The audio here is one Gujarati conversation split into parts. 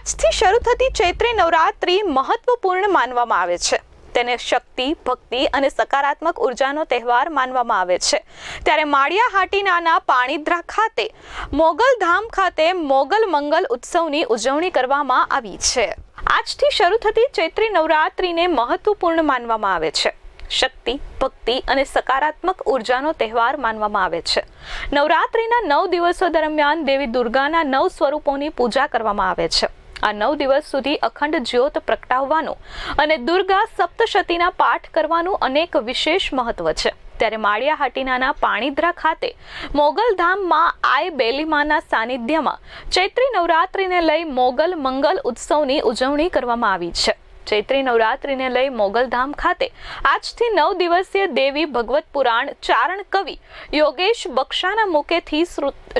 આજથી શરૂ થતી ચૈત્રી નવરાત્રિ મહત્વપૂર્ણ માનવામાં આવે છે. તેને શક્તિ, ભક્તિ અને સકારાત્મક ઉર્જાનો તહેવાર માનવામાં આવે છે. ત્યારે માળિયા હાટીનાના પાણીદ્રા ખાતે મોગલધામ ખાતે મોગલ મંગલ ઉત્સવની ઉજવણી કરવામાં આવી છે. આજથી શરૂ થતી ચૈત્રી નવરાત્રિને મહત્વપૂર્ણ માનવામાં આવે છે. શક્તિ, ભક્તિ અને સકારાત્મક ઉર્જાનો તહેવાર માનવામાં આવે છે. નવરાત્રિના નવ દિવસો દરમિયાન દેવી દુર્ગાના નવ સ્વરૂપોની પૂજા કરવામાં આવે છે. આ નવ દિવસ સુધી અખંડ જ્યોત પ્રગટાવવાનું અને દુર્ગા સપ્તશતીના પાઠ કરવાનું અનેક વિશેષ મહત્વ છે. ત્યારે માળિયા હાટીનાના પાણીદ્રા ખાતે મોગલધામમાં આય બેલીમાના સાનિધ્યમાં ચૈત્રી નવરાત્રિને લઈ મોગલ મંગલ ઉત્સવની ઉજવણી કરવામાં આવી છે. ચૈત્રી નવરાત્રિને લઈ મોગલધામ ખાતે આજથી નવ દિવસીય દેવી ભગવત પુરાણ ચારણ કવિ યોગેશ બક્ષાના મુકેથી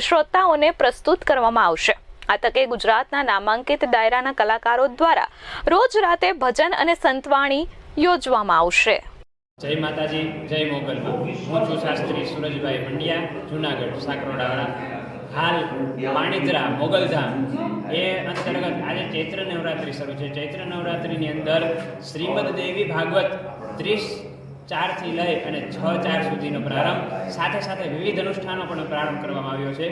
શ્રોતાઓને પ્રસ્તુત કરવામાં આવશે. આ તકે ગુજરાતના નામાંકિત ડાયરાના કલાકારો દ્વારા રોજ રાતે ભજન અને સંતવાણી યોજવામાં આવશે. જય માતાજી, જય મોગલમાં હું છું શાસ્ત્રી સુરજભાઈ મંડિયા જુનાગઢ, સાકરોડાવાળા. હાલ માણિત્રા મોગલધામ એ અંતર્ગત આજે ચૈત્ર નવરાત્રિ શરૂ છે. ચૈત્ર નવરાત્રિની અંદર શ્રીમદ દેવી ભાગવત ત્રીસ ચારથી લઈ અને છ ચાર સુધીનો પ્રારંભ, સાથે સાથે વિવિધ અનુષ્ઠાનો પણ પ્રારંભ કરવામાં આવ્યો છે.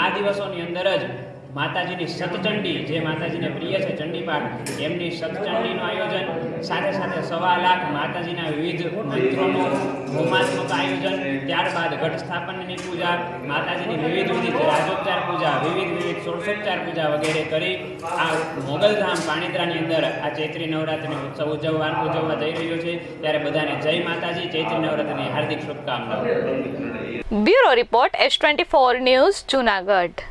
આ દિવસોની અંદર જ માતાજીની સતચંડી, જે માતાજીને પ્રિય છે ચંડીપાઠ, એમની સતચંડીનું આયોજન સાથે સાથે સવા લાખ માતાજીના વિવિધ મંત્રોનું હોમાત્મક આયોજન, ત્યારબાદ ઘટ સ્થાપનની પૂજા, માતાજીની વિવિધ વિવિધ રાજોપચાર પૂજા, વિવિધ વિવિધ ષોડશોપચાર પૂજા વગેરે કરી આ મોગલધામ પાણીદ્રાની અંદર આ ચૈત્રી નવરાત્રિનો ઉત્સવ ઉજવવા ઉજવવા જઈ રહ્યો છે. ત્યારે બધાને જય માતાજી, ચૈત્રી નવરાત્રિની હાર્દિક શુભકામનાઓ. Bureau report S twenty four news Junagadh.